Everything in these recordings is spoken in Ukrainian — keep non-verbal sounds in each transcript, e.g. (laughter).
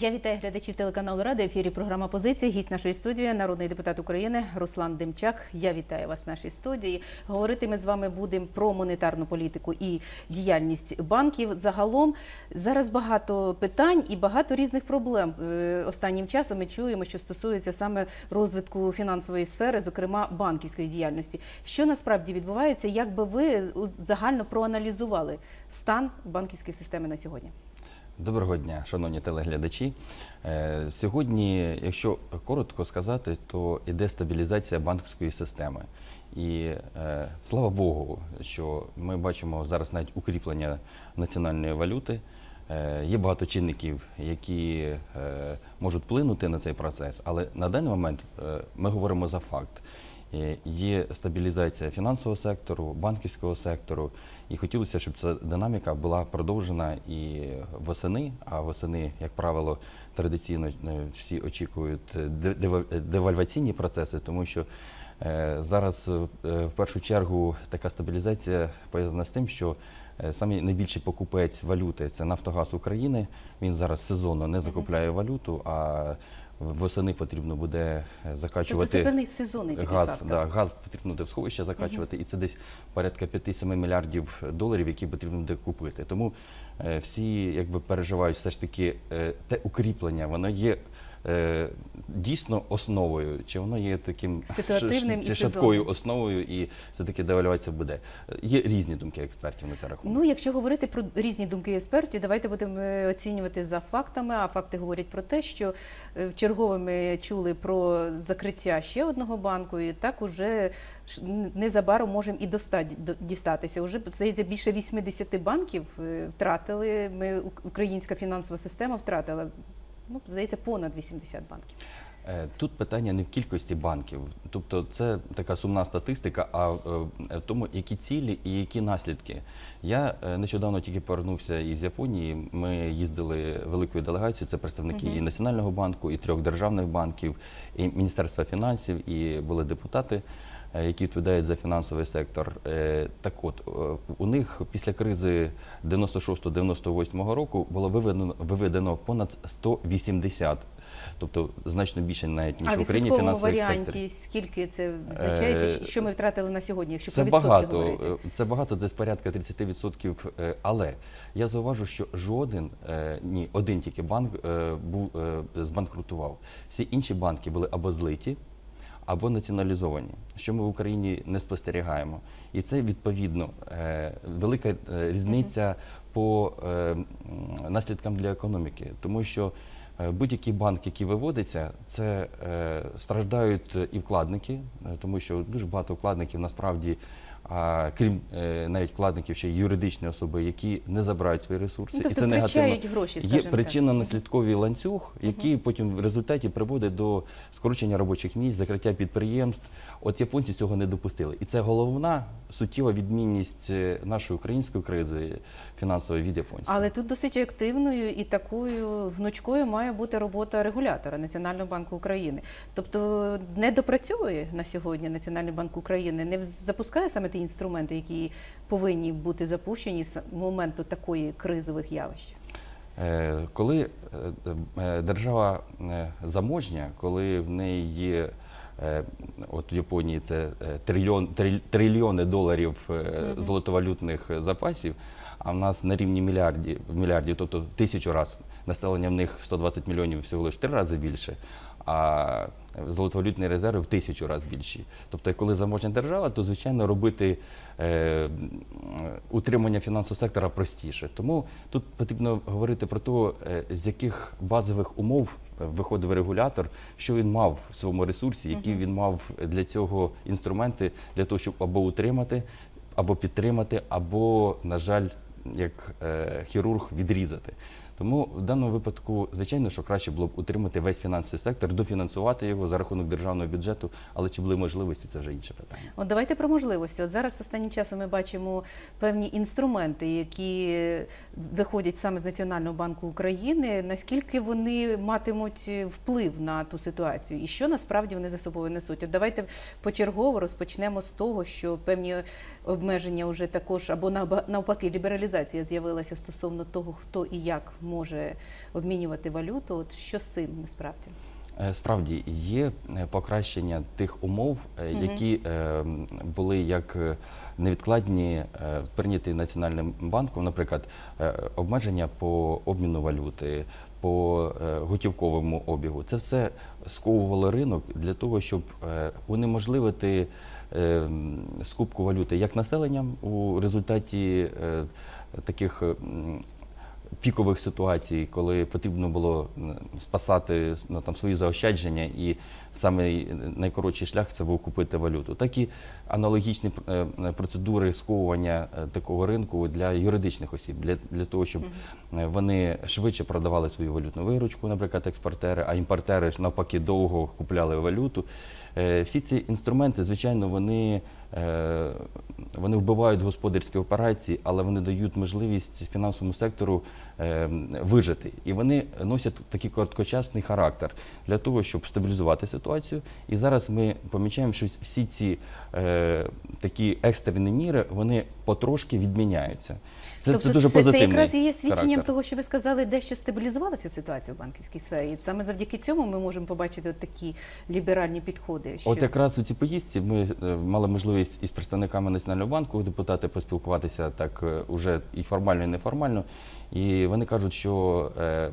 Я вітаю глядачів телеканалу Рада. Ефірі програма Позиція. Гість нашої студії, народний депутат України Руслан Демчак. Я вітаю вас в нашій студії. Говорити ми з вами будемо про монетарну політику і діяльність банків. Загалом зараз багато питань і багато різних проблем. Е, Останнім часом ми чуємо, що стосується саме розвитку фінансової сфери, зокрема банківської діяльності. Що насправді відбувається? Як би ви загально проаналізували стан банківської системи на сьогодні? Доброго дня, шановні телеглядачі. Е, Сьогодні, якщо коротко сказати, то іде стабілізація банківської системи. І е, слава Богу, що ми бачимо зараз навіть укріплення національної валюти. Е, Є багато чинників, які можуть вплинути на цей процес, але на даний момент ми говоримо за факт. Е, Є стабілізація фінансового сектору, банківського сектору, і хотілося, щоб ця динаміка була продовжена і восени. А восени, як правило, традиційно е, всі очікують е, девальваційні процеси, тому що зараз в першу чергу така стабілізація пов'язана з тим, що Самий найбільший покупець валюти це Нафтогаз України. Він зараз сезонно не закупляє валюту, а восени потрібно буде е, Тобто закачувати це певний сезонний такий газ. фактор. Да, газ потрібно буде в сховище закачувати, і це десь порядка 5-7 мільярдів доларів, які потрібно буде купити. Тому е, всі якби переживають все ж таки е, те укріплення, воно є. Е, Дійсно основою, чи воно є таким Ситуативним чи і шаткою сезонним. основою, і все таки девальвація буде. Є різні думки експертів на це рахунок. Ну, якщо говорити про різні думки експертів, давайте будемо е, оцінювати за фактами. А факти говорять про те, що е, вчергове ми чули про закриття ще одного банку, і так уже ш- н- незабаром можемо і достать- до- дістатися. Уже здається, більше 80 банків е, втратили. Ми ук- українська фінансова система втратила. Ну, здається, понад 80 банків. Е, Тут питання не в кількості банків, тобто це така сумна статистика, а е, в тому, які цілі і які наслідки. Я е, нещодавно тільки повернувся із Японії. Ми їздили великою делегацією. Це представники і Національного банку, і трьох державних банків, і Міністерства фінансів, і були депутати. Е, Які відповідають за фінансовий сектор, Е, так от е, у них після кризи 96-98 року було виведено виведено понад 180 тобто значно більше навіть ніж а в Україні фінансових варіанті секторів. скільки це визначається? Що ми втратили на сьогодні? Якщо Це про багато, говорити? це багато, десь порядка 30%. е, Але я зауважу, що жоден, ні, один тільки банк був збанкрутував. Всі інші банки були або злиті, або націоналізовані, що ми в Україні не спостерігаємо. І це відповідно е, велика е, різниця по е, наслідкам для економіки, тому що. Будь-який банк, який виводиться, це страждають і вкладники, тому що дуже багато вкладників насправді, а, крім е, навіть вкладників, ще й юридичні особи, які не забирають свої ресурси, Ну, тобто і це негативно гроші, є скажімо так. причинно-наслідковий ланцюг, який потім в результаті приводить до скорочення робочих місць, закриття підприємств. От японці цього не допустили, і це головна суттєва відмінність е, нашої української кризи фінансової від японської. Але тут досить активною і такою гнучкою має бути робота регулятора Національного банку України. Тобто не допрацьовує на сьогодні Національний банк України, не запускає саме ті інструменти, які повинні бути запущені з моменту такої кризових явищ. Е, Коли е, е, держава заможня, коли в неї є от в Японії це трильйон, триль- трильйони доларів золотовалютних запасів, а в нас на рівні мільярдів, мільярдів, тобто тисячу разів населення в них 120 мільйонів всього лише три рази більше. А золотовалютні резерви в тисячу разів більші. Тобто, коли заможня держава, то звичайно робити е, утримання фінансового сектора простіше. Тому тут потрібно говорити про те, е, з яких базових умов е, виходив регулятор, що він мав в своєму ресурсі, які він мав для цього інструменти для того, щоб або утримати, або підтримати, або, на жаль, як е, хірург відрізати. Тому в даному випадку, звичайно, що краще було б утримати весь фінансовий сектор, дофінансувати його за рахунок державного бюджету, але чи були можливості, це вже інше питання. От давайте про можливості. От зараз останнім часом ми бачимо певні інструменти, які виходять саме з Національного банку України. Наскільки вони матимуть вплив на ту ситуацію, і що насправді вони за собою несуть? От давайте почергово розпочнемо з того, що певні обмеження вже також або навпаки лібералізація з'явилася стосовно того, хто і як може обмінювати валюту. От що з цим насправді? Е, Справді є е, покращення тих умов, е, які були як невідкладні, прийняті Національним банком, наприклад, обмеження по обміну валюти, по готівковому обігу. Це все сковувало ринок для того, щоб унеможливити скупку валюти як населенням у результаті таких. Е, пікових ситуацій, коли потрібно було спасати ну, там, свої заощадження, і саме найкоротший шлях це був купити валюту. Так і аналогічні е, процедури сковування е, такого ринку для юридичних осіб, для, для того, щоб е, вони швидше продавали свою валютну виручку, наприклад, експортери, а імпортери навпаки довго купляли валюту. Е, Всі ці інструменти, звичайно, вони, е, вони вбивають господарські операції, але вони дають можливість фінансовому сектору е, вижити. І вони носять такий короткочасний характер для того, щоб стабілізувати ситуацію. І зараз ми помічаємо, що всі ці е, такі екстрені міри вони потрошки відміняються. Це, тобто це дуже це, позитивний це якраз і є свідченням характер. того, що ви сказали, дещо стабілізувалася ситуація в банківській сфері. І саме завдяки цьому ми можемо побачити от такі ліберальні підходи. Що... От якраз у цій поїздці ми е, мали можливість із представниками Національного банку депутати поспілкуватися так е, уже і формально, і неформально. І вони кажуть, що е,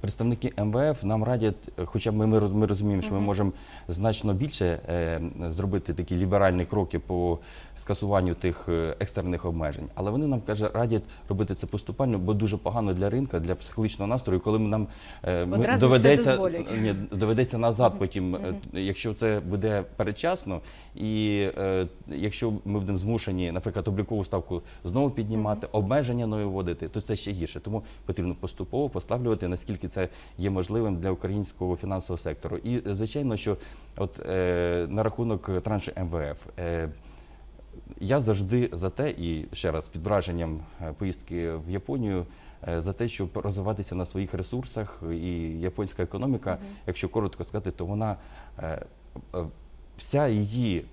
представники МВФ нам радять, хоча ми, ми, роз- ми розуміємо, що ми можемо значно більше е, зробити такі ліберальні кроки по скасуванню тих е, екстрених обмежень. Але вони нам каже, радять робити це поступально, бо дуже погано для ринка, для психологічного настрою, коли ми нам е, ми доведеться, ні, доведеться назад потім, е, якщо це буде передчасно, і е, якщо ми будемо змушені, наприклад, облікову ставку знову піднімати, обмеження нові вводити, то це ще гірше. Тому потрібно поступово поставлювати, наскільки це є можливим для українського фінансового сектору. І звичайно, що от е, на рахунок траншу МВФ. Е, я завжди за те, і ще раз під враженням е, поїздки в Японію, е, за те, щоб розвиватися на своїх ресурсах. І японська економіка, якщо коротко сказати, то вона е, вся її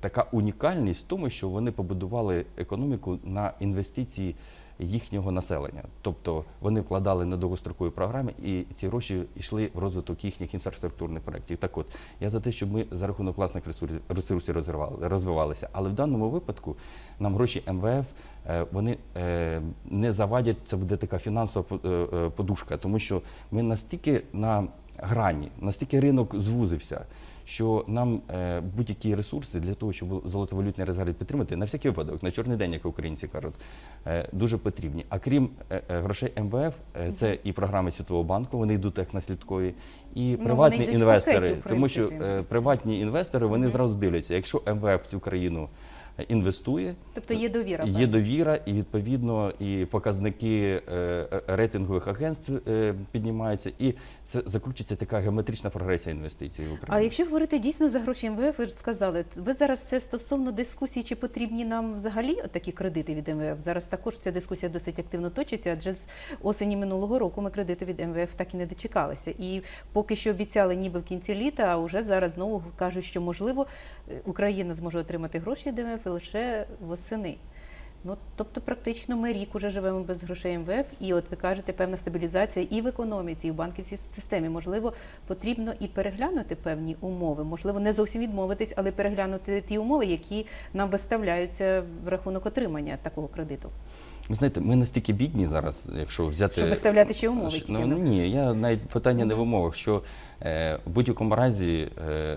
така унікальність в тому, що вони побудували економіку на інвестиції їхнього населення. Тобто вони вкладали на довгострокові програми, і ці гроші йшли в розвиток їхніх інфраструктурних проєктів. Так от, я за те, щоб ми за рахунок власних ресурсів, ресурсів розвивали- розвивалися. Але в даному випадку нам гроші МВФ е, вони е, не завадять, це буде така фінансова е, подушка, тому що ми настільки на грані, настільки ринок звузився. Що нам е, будь-які ресурси для того, щоб золотовалютний резерв підтримати, на всякий випадок, на чорний день, як українці кажуть, е, дуже потрібні. А крім е, грошей МВФ, це і програми Світового банку, вони йдуть як наслідкові, і Ну, приватні інвестори, пакеті, тому що приватні інвестори вони зразу дивляться, якщо МВФ в цю країну інвестує, Тобто є довіра. Є довіра, і відповідно і показники рейтингових агентств піднімаються, і це закручується така геометрична прогресія інвестицій в А якщо говорити дійсно за гроші МВФ, ви ж сказали, ви зараз це стосовно дискусії, чи потрібні нам взагалі такі кредити від МВФ. Зараз також ця дискусія досить активно точиться, адже з осені минулого року ми кредити від МВФ так і не дочекалися. І поки що обіцяли ніби в кінці літа, а вже зараз знову кажуть, що можливо Україна зможе отримати гроші від МВФ лише восени. Ну, тобто, практично ми рік уже живемо без грошей МВФ, і от ви кажете, певна стабілізація і в економіці, і в банківській системі. Можливо, потрібно і переглянути певні умови. Можливо, не зовсім відмовитись, але переглянути ті умови, які нам виставляються в рахунок отримання такого кредиту. Ви знаєте, ми настільки бідні зараз, якщо взяти Щоб виставляти ще умови тільки, Ну, ні, я навіть питання не в умовах, що е, в будь-якому разі, е,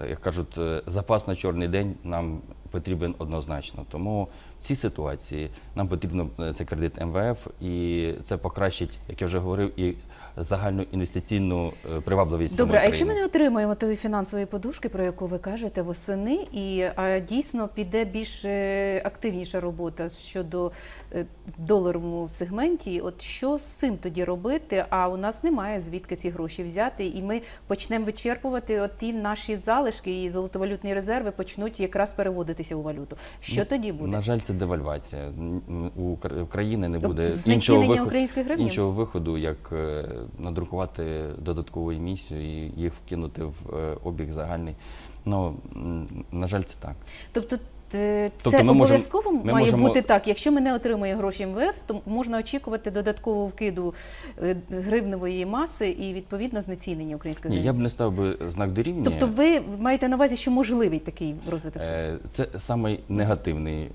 як кажуть, е, запас на чорний день нам потрібен однозначно. Тому в цій ситуації нам потрібно е, цей кредит МВФ, і це покращить, як я вже говорив, і загальну інвестиційну е, привабливість. Добре, а якщо ми не отримаємо тої фінансової подушки, про яку ви кажете восени, і а дійсно піде більш е, активніша робота щодо е, доларовому сегменті, от що з цим тоді робити? А у нас немає звідки ці гроші взяти, і ми почнемо вичерпувати от ті наші залишки, і золотовалютні резерви почнуть якраз переводитися у валюту. Що Ну, тоді буде? На жаль, це девальвація. У Кр- країни не буде іншого виходу, іншого виходу, як надрукувати додаткову емісію і їх вкинути в е, обіг загальний. Ну, на жаль, це так. Тобто е, це Тобто обов'язково має можемо- бути так. Якщо ми не отримуємо гроші МВФ, то можна очікувати додаткового вкиду е, гривневої маси і відповідно знецінення української Ні, я б не став би знак дорівнює. Тобто ви маєте на увазі, що можливий такий розвиток? Е, Це самий негативний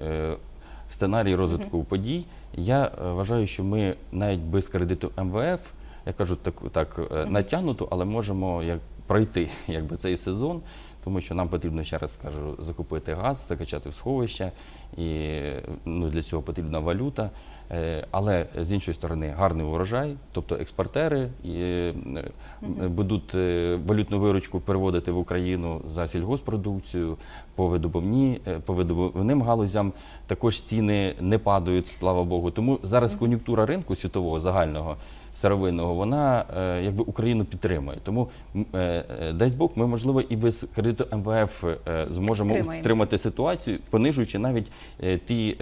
сценарій розвитку подій. Я вважаю, що ми навіть без кредиту МВФ, я кажу так, так е, натягнуто, але можемо як пройти (laughs) якби цей сезон, тому що нам потрібно ще раз скажу закупити газ, закачати в сховища, і ну, для цього потрібна валюта. Е, Але з іншої сторони гарний урожай, тобто експортери і, е, будуть валютну виручку переводити в Україну за сільгоспродукцію, по видобувні, по видобувним галузям. Також ціни не падають, слава Богу. Тому зараз кон'юнктура ринку світового загального сировинного, вона е, якби Україну підтримує. Тому е, е, дасть Бог, ми можливо і без кредиту МВФ зможемо втримати ситуацію, понижуючи навіть ті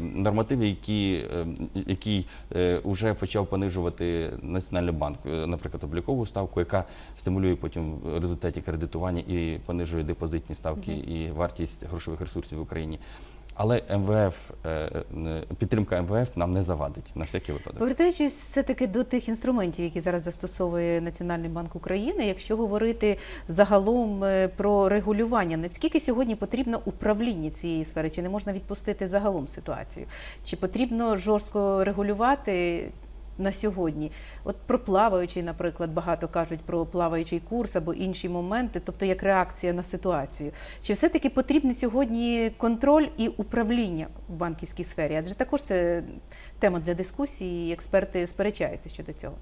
нормативи, які, які вже почав понижувати Національний банк, наприклад, облікову ставку, яка стимулює потім в результаті кредитування і понижує депозитні ставки і вартість грошових ресурсів в Україні. Але МВФ, е, е, підтримка МВФ нам не завадить на всякий випадок. Повертаючись все-таки до тих інструментів, які зараз застосовує Національний банк України, якщо говорити загалом е, про регулювання, наскільки сьогодні потрібно управління цієї сфери? Чи не можна відпустити загалом ситуацію? Чи потрібно жорстко регулювати? На сьогодні, от про плаваючий, наприклад, багато кажуть про плаваючий курс або інші моменти, тобто як реакція на ситуацію. Чи все-таки потрібний сьогодні контроль і управління в банківській сфері? Адже також це тема для дискусії, і експерти сперечаються щодо цього.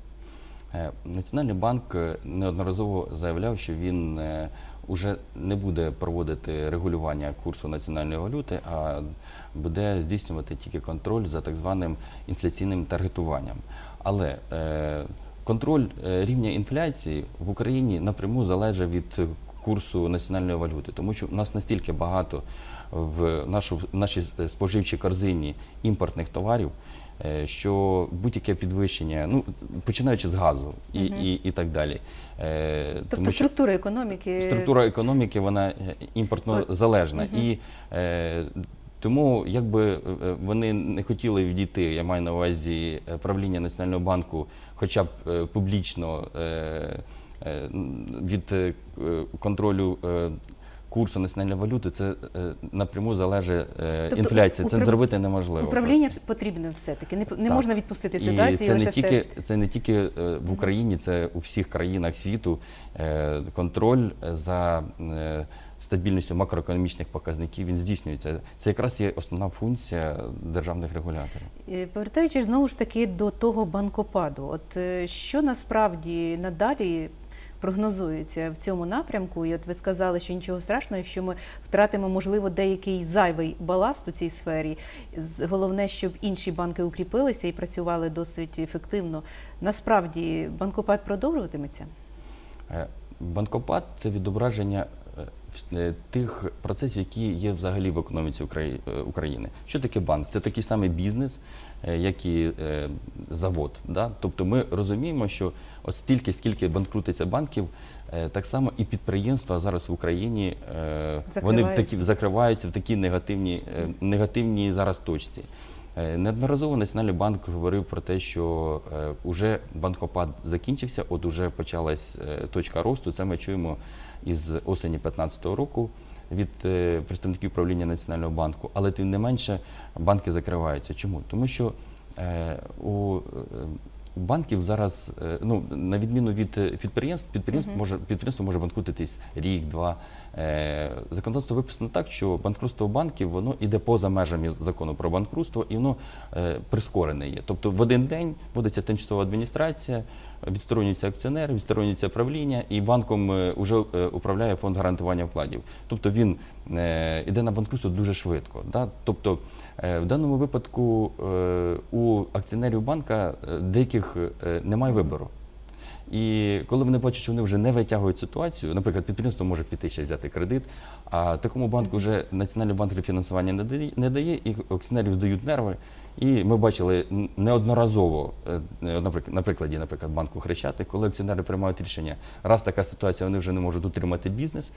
Е, Національний банк е, неодноразово заявляв, що він е, уже не буде проводити регулювання курсу національної валюти, а буде здійснювати тільки контроль за так званим інфляційним таргетуванням. Але е, контроль е, рівня інфляції в Україні напряму залежить від е, курсу національної валюти, тому що у нас настільки багато в нашу нашій е, споживчій корзині імпортних товарів, е, що будь-яке підвищення, ну починаючи з газу і, і, і так далі. Е, Тобто тому що структура економіки структура економіки вона е, імпортно залежна. І е, тому, якби е, вони не хотіли відійти, я маю на увазі е, правління Національного банку, хоча б е, публічно е, е, від е, контролю. Курсу національної валюти це е, напряму залежить е, Тобто інфляція. Це зробити неможливо. управління просто. потрібне все-таки. Не, не можна відпустити І ситуацію. це не лише тільки це не тільки е, в Україні, це у всіх країнах світу. Контроль за стабільністю макроекономічних показників він здійснюється. Це якраз є основна функція державних регуляторів. Повертаючись знову ж таки до того банкопаду, от що насправді надалі прогнозується в цьому напрямку? І от ви сказали, що нічого страшного, якщо ми втратимо, можливо, деякий зайвий баласт у цій сфері. Головне, щоб інші банки укріпилися і працювали досить ефективно. Насправді банкопад продовжуватиметься? Е, Банкопад це відображення тих процесів, які є взагалі в економіці е, України. Що таке банк? Це такий самий бізнес, е, як і е, завод. Да? Тобто ми розуміємо, що от стільки, скільки банкрутиться банків, е, так само і підприємства зараз в Україні е, вони в такі закриваються в такій негативній, е, негативній зараз точці. Е, Неодноразово Національний банк говорив про те, що е, уже банкопад закінчився, от уже почалась е, точка росту. Це ми чуємо із осені 2015 року від е, представників управління Національного банку. Але тим не менше банки закриваються. Чому? Тому що е, у е, банків зараз, е, ну на відміну від е, підприємств, підприємство може підприємство може банкрутитись рік, два. Е, Законодавство виписано так, що банкрутство банків воно іде поза межами закону про банкрутство і воно прискорене є. Тобто в один день вводиться тимчасова адміністрація, відсторонюється акціонер, відсторонюється правління, і банком вже управляє фонд гарантування вкладів. Тобто він е, іде на банкрутство дуже швидко. Да? Тобто в даному випадку е, у акціонерів банка е, деяких е, немає вибору. І коли вони бачать, що вони вже не витягують ситуацію, наприклад, підприємство може піти ще взяти кредит, а такому банку вже Національний банк рефінансування не дає, і акціонерів здають нерви. І ми бачили неодноразово, е, е, наприклад, наприклад, банку Хрещатик, коли акціонери приймають рішення, раз така ситуація, вони вже не можуть утримати бізнес,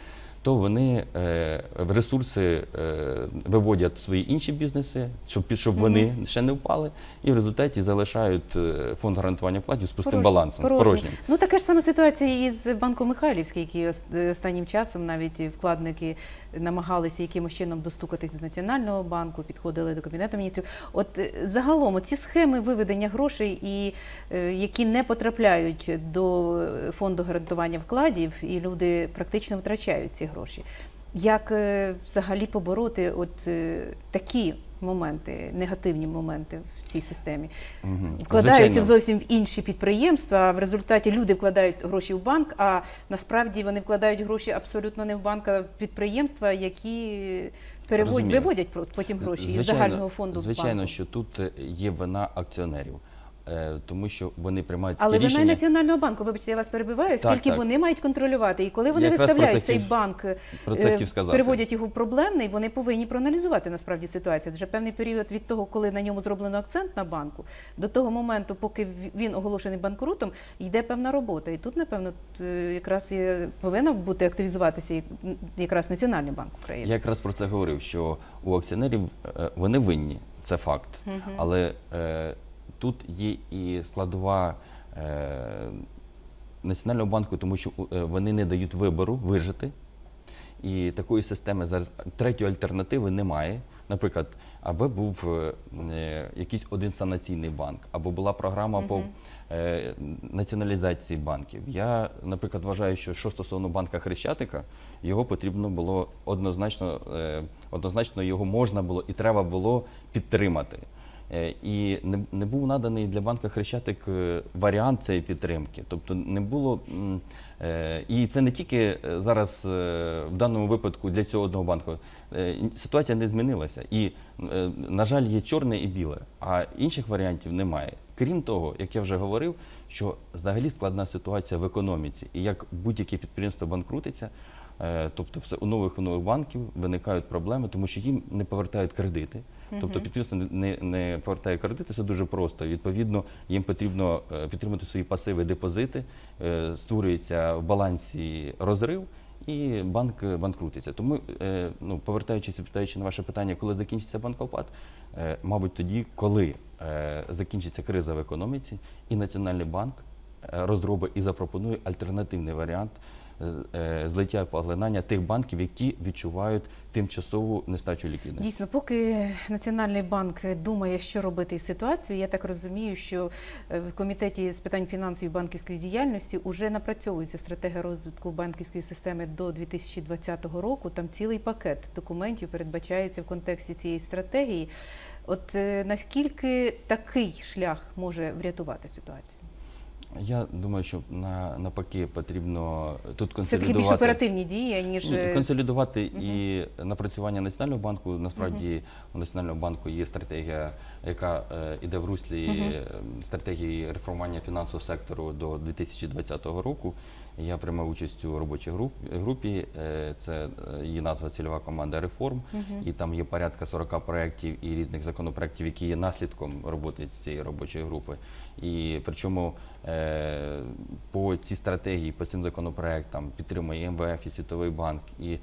то вони е, ресурси е, виводять свої інші бізнеси, щоб, щоб вони ще не впали, і в результаті залишають е, фонд гарантування вкладів з пустим Порожнім. балансом. Порожнім. порожнім. Ну така ж сама ситуація і з банком Михайлівський, який е, останнім часом навіть вкладники намагалися якимось чином достукатись до Національного банку, підходили до Кабінету міністрів. От загалом ці схеми виведення грошей, і які не потрапляють до фонду гарантування вкладів, і люди практично втрачають ці гроші. Як е, взагалі побороти от е, такі моменти, негативні моменти в цій системі? Мгм. вкладаються Звичайно. зовсім в інші підприємства. А в результаті люди вкладають гроші в банк, а насправді вони вкладають гроші абсолютно не в банк, а в підприємства, які переводять, виводять потім гроші із загального фонду в Звичайно, банку. що тут е, є вина акціонерів, е, тому що вони приймають такі Але вина й рішення. Національного банку, вибачте, я вас перебиваю, Так, скільки так. вони мають контролювати. І коли вони Я якраз про це виставляють цей хотів- банк, про це е, хотів сказати. переводять його в проблемний, вони повинні проаналізувати насправді ситуацію. Вже певний період від того, коли на ньому зроблено акцент на банку, до того моменту, поки в- він оголошений банкрутом, йде певна робота. І тут, напевно, т- е, якраз повинна бути активізуватися і, м, якраз Національний банк України. Я якраз про це говорив, що у акціонерів е, вони винні, це факт. Але е, тут є і складова е, Національного банку, тому що е, вони не дають вибору вижити. І такої системи зараз третьої альтернативи немає. Наприклад, аби був е, якийсь один санаційний банк, або була програма по е, націоналізації банків. Я, наприклад, вважаю, що що стосовно банка Хрещатика, його потрібно було однозначно, однозначно його можна було і треба було підтримати. Е, І не, не був наданий для банка Хрещатик е, варіант цієї підтримки. Тобто не було. е, І це не тільки зараз в даному випадку для цього одного банку. Ситуація не змінилася. І, на жаль, є чорне і біле, а інших варіантів немає. Крім того, як я вже говорив, що взагалі складна ситуація в економіці, і як будь-яке підприємство банкрутиться, Тобто все у нових у нових банків виникають проблеми, тому що їм не повертають кредити. Тобто підприємство не- не, повертає кредити, це дуже просто. Відповідно, їм потрібно е, підтримати свої пасиви, депозити, е, створюється в балансі розрив. І банк е, банкрутиться. Тому, ну, повертаючись і питаючи на ваше питання, коли закінчиться банкопад, мабуть, тоді, коли закінчиться криза в економіці, і Національний банк розробить і запропонує альтернативний варіант злиття поглинання тих банків, які відчувають тимчасову нестачу ліквідності. Дійсно, поки Національний банк думає, що робити із ситуацією, я так розумію, що е, в комітеті з питань фінансів і банківської діяльності вже напрацьовується стратегія розвитку банківської системи до 2020 року. Там цілий пакет документів передбачається в контексті цієї стратегії. От е, наскільки такий шлях може врятувати ситуацію? Я думаю, що на навпаки потрібно тут Все таки більш консолідувати. оперативні дії, ніж Ні, е, консолідувати і напрацювання національного банку. Насправді у національного банку є стратегія, яка е, іде в руслі е, стратегії реформування фінансового сектору до 2020 року. Я приймав участь у робочій групі. е, Це е, її назва цільова команда реформ. І там є порядка 40 проєктів і різних законопроєктів, які є наслідком роботи з цієї робочої групи. І причому е, по цій стратегії, по цим законопроектам підтримує і МВФ, і Світовий банк, і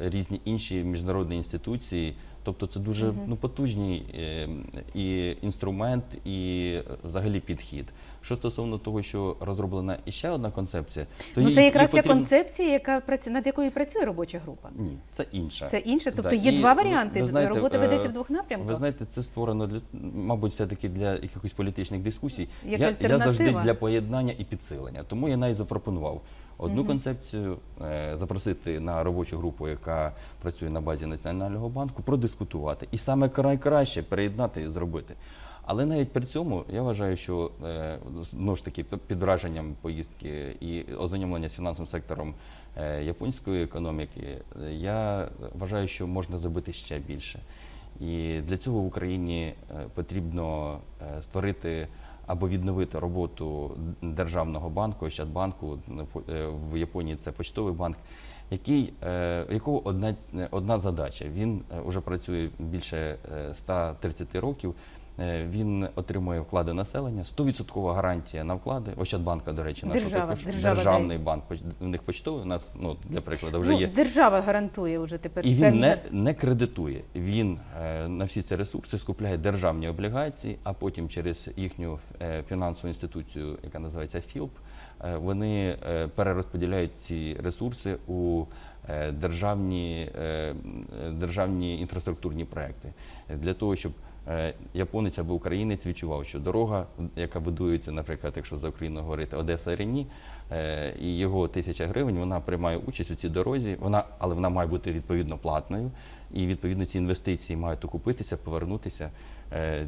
різні інші міжнародні інституції. Тобто це дуже ну, потужний е, і інструмент, і е, взагалі підхід. Що стосовно того, що розроблена іще одна концепція, то ну це якраз їй ця потрібно- концепція, яка працює над якою працює робоча група. Ні, це інша. Це інше, тобто Да, є і два варіанти. ви знаєте, Робота е, ведеться в двох напрямках. Ви знаєте, це створено для мабуть, все таки для якихось політичних дискусій. Як я, я завжди для поєднання і підсилення. Тому я навіть запропонував одну концепцію е, запросити на робочу групу, яка працює на базі Національного банку, продискутувати і саме найкраще переєднати і зробити. Але навіть при цьому я вважаю, що е, знову ж таки під враженням поїздки і ознайомлення з фінансовим сектором е, японської економіки, я вважаю, що можна зробити ще більше. І для цього в Україні потрібно створити або відновити роботу державного банку, Ощадбанку, е, в Японії це почтовий банк, який, е, якого одна, одна задача. Він вже працює більше е, 130 років. Е, Він отримує вклади населення, 100% гарантія на вклади. Ощадбанка, до речі, наша Держава, також держава державний банк. поч- У них почтовий. У нас, ну для прикладу, вже ну, є. Держава гарантує вже тепер І він певні- не, не кредитує. Він е, на всі ці ресурси скупляє державні облігації, а потім через їхню е, фінансову інституцію, яка називається ФІЛП, е, вони е, перерозподіляють ці ресурси у е, державні, е, державні інфраструктурні проекти для того, щоб японець або українець відчував, що дорога, яка будується, наприклад, якщо за Україну говорити Одеса Рені, е, і його тисяча гривень, вона приймає участь у цій дорозі, вона, але вона має бути відповідно платною, і відповідно ці інвестиції мають окупитися, повернутися. е,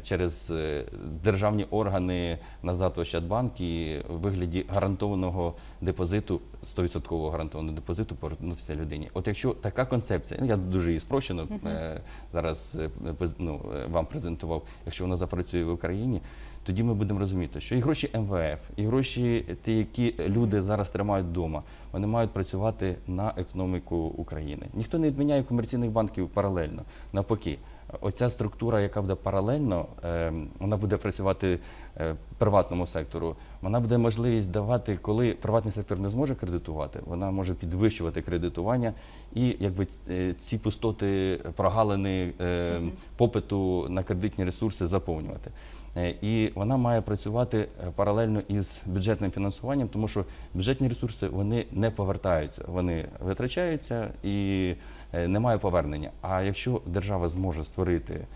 через е, державні органи назад в Ощадбанк і в вигляді гарантованого депозиту, 100% гарантованого депозиту повернутися людині. От якщо така концепція, ну я дуже її спрощено е, зараз е, ну, е, вам презентував, якщо вона запрацює в Україні, тоді ми будемо розуміти, що і гроші МВФ, і гроші, ті, які люди зараз тримають вдома, вони мають працювати на економіку України. Ніхто не відміняє комерційних банків паралельно. Навпаки, оця структура, яка буде паралельно, е, вона буде працювати е, приватному сектору. Вона буде можливість давати, коли приватний сектор не зможе кредитувати, вона може підвищувати кредитування і якби е, ці пустоти, прогалини е, попиту на кредитні ресурси заповнювати. Е, І вона має працювати паралельно із бюджетним фінансуванням, тому що бюджетні ресурси вони не повертаються, вони витрачаються і немає повернення. А якщо держава зможе створити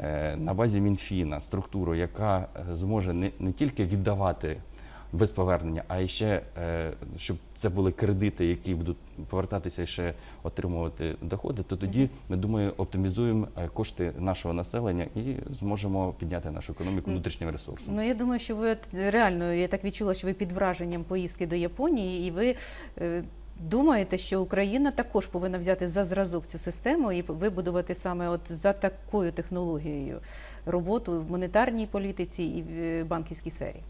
е, на базі Мінфіна структуру, яка е, зможе не, не тільки віддавати без повернення, а ще е, щоб це були кредити, які будуть повертатися і ще отримувати доходи, то тоді ми думаю, оптимізуємо е, кошти нашого населення і зможемо підняти нашу економіку внутрішнім ресурсом. Ну я думаю, що ви реально я так відчула, що ви під враженням поїздки до Японії, і ви е, думаєте, що Україна також повинна взяти за зразок цю систему і вибудувати саме от за такою технологією роботу в монетарній політиці і в е, банківській сфері.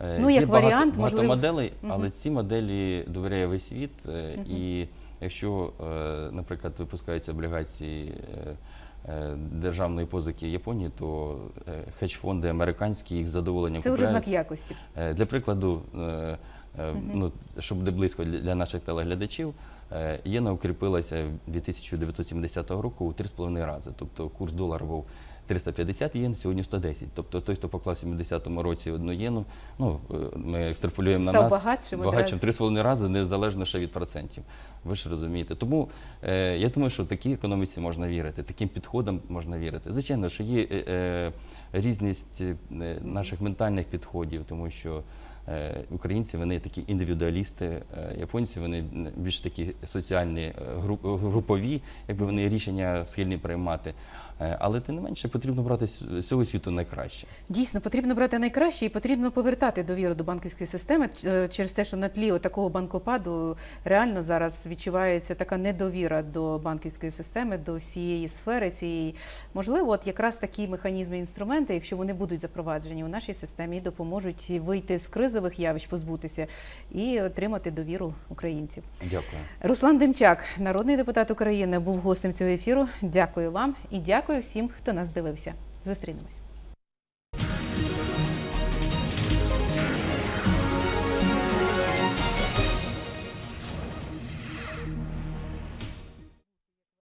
Е, Ну, як Є багато, варіант, багато можливо. моделей, але Мгм. ці моделі довіряє весь світ. е, І якщо, наприклад, випускаються облігації державної позики Японії, то хедж-фонди американські їх задоволенням Це вже знак якості. Для прикладу, ну, щоб буде близько для наших телеглядачів, е, єна укріпилася від 1970 року у 3,5 рази. Тобто курс долара був 350 єн, сьогодні 110. Тобто той, хто поклав в 70-му році одну єну, ну, е, ми екстраполюємо на нас, багатшим багатшим 3,5 рази, незалежно ще від процентів. Ви ж розумієте. Тому е, я думаю, що такій економіці можна вірити, таким підходам можна вірити. Звичайно, що є е, е, різність е, наших ментальних підходів, тому що е, українці вони такі індивідуалісти, е, японці вони більш такі соціальні е, групові, якби вони рішення схильні приймати. Е, Але тим не менше потрібно брати з цього світу найкраще. Дійсно, потрібно брати найкраще і потрібно повертати довіру до банківської системи е, через те, що на тлі такого банкопаду реально зараз відчувається така недовіра до банківської системи, до всієї сфери цієї. Можливо, от якраз такі механізми, інструменти, якщо вони будуть запроваджені у нашій системі, допоможуть вийти з кризових явищ, позбутися і отримати довіру українців. Дякую. Руслан Демчак, народний депутат України, був гостем цього ефіру. Дякую вам і дякую всім, хто нас дивився. Зустрінемось.